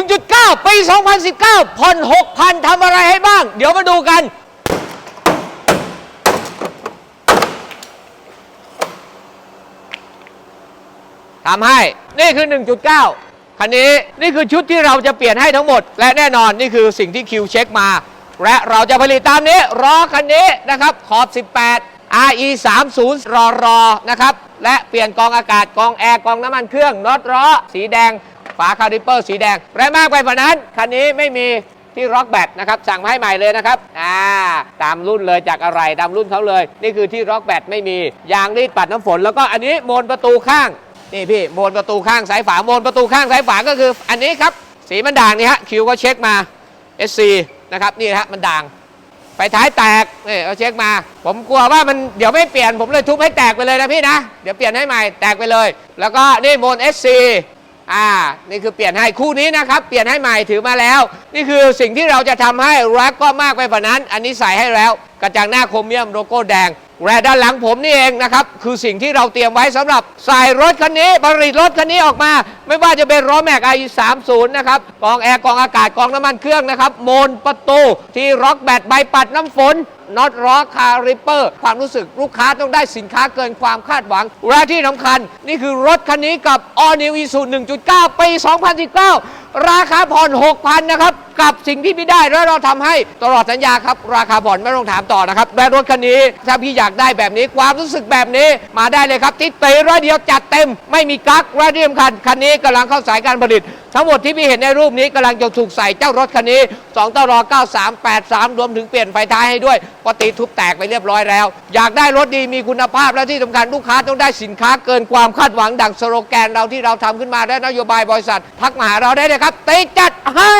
1.9 ปี 2019 ผ่อน 6,000ทำอะไรให้บ้าง เดี๋ยวมาดูกัน ทำให้ นี่คือ 1.9 คันนี้ นี่คือชุดที่เราจะเปลี่ยนให้ทั้งหมด และแน่นอนนี่คือสิ่งที่คิวเช็คมา และเราจะผลิตตามนี้ล้อคันนี้นะครับ ขอบ 18 RE 30รอรอนะครับ และเปลี่ยนกองอากาศ กองแอร์ กองน้ำมันเครื่องน็อตล้อสีแดง ฝาคาลิปเปอร์สีแดง และมากไปกว่านั้น คันนี้ไม่มีที่ร็อกแบตนะครับสั่งมาให้ใหม่เลยนะครับอ่าตามรุ่นเลยจากอะไรตามรุ่นเขาเลย นี่คือที่ร็อกแบตไม่มียางรีดปัดน้ำฝน แล้วก็อันนี้โมนประตูข้างนี่พี่โมนประตูข้างซ้ายฝาโมนประตูข้างซ้ายฝาก็คือ อันนี้ครับสีมันด่างนี่ฮะคิวก็เช็คมา SC นะครับนี่ฮะมันด่างไฟท้ายแตกนี่เขาเช็คมา ผมกลัวว่ามันเดี๋ยวไม่เปลี่ยนผมเลยทุบให้แตกไปเลยนะพี่นะ เดี๋ยวเปลี่ยนให้ใหม่แตกไปเลย แล้วก็นี่โมน SC อ่า นี่คือเปลี่ยนให้คู่นี้นะครับ เปลี่ยนให้ใหม่ถือมาแล้ว นี่คือสิ่งที่เราจะทำให้รักก็มากไปกว่านั้น อันนี้ใส่ให้แล้ว กระจังหน้าโครเมียมโลโก้แดงแรด้านหลังผมนี่เองนะครับ คือสิ่งที่เราเตรียมไว้สำหรับใส่รถคันนี้ผลิตรถคันนี้ออกมา ไม่ว่าจะเป็นล้อแม็กไอ30นะครับกองแอร์กองอากาศกองน้ำมันเครื่องนะครับโมนประตูที่ร็อกแบตใบปัดน้ำฝน น็อตล้อคาริปเปอร์ความรู้สึกลูกค้าต้องได้สินค้าเกินความคาดหวังและที่สำคัญ นี่คือรถคันนี้กับ All New Isuzu 1.9 ปี 2019 ราคาผ่อน 6,000 นะครับกับสิ่งที่พี่ได้แล้วเราทำให้ตลอดสัญญาครับ ราคาผ่อนไม่ต้องถามต่อนะครับและรถคันนี้ถ้าพี่อยากได้แบบนี้ความรู้สึกแบบนี้มาได้เลยครับที่เตะร้อยเดียวจัดเต็ม ไม่มีกั๊กและที่สำคัญคันนี้กำลังเข้าสายการผลิต ทั้งหมดที่พี่เห็นในรูปนี้กำลังจะถูกใส่เจ้ารถคันนี้2ตร9383 รวมถึงเปลี่ยนไฟท้ายให้ด้วยปกติทุบแตกไปเรียบร้อยแล้ว อยากได้รถดีมีคุณภาพและที่สำคัญลูกค้าต้องได้สินค้าเกินความคาดหวังดังสโลแกนเราที่เราทำขึ้นมาและนโยบายบริษัท ทักมาหาเราได้เลยครับเตะจัดให้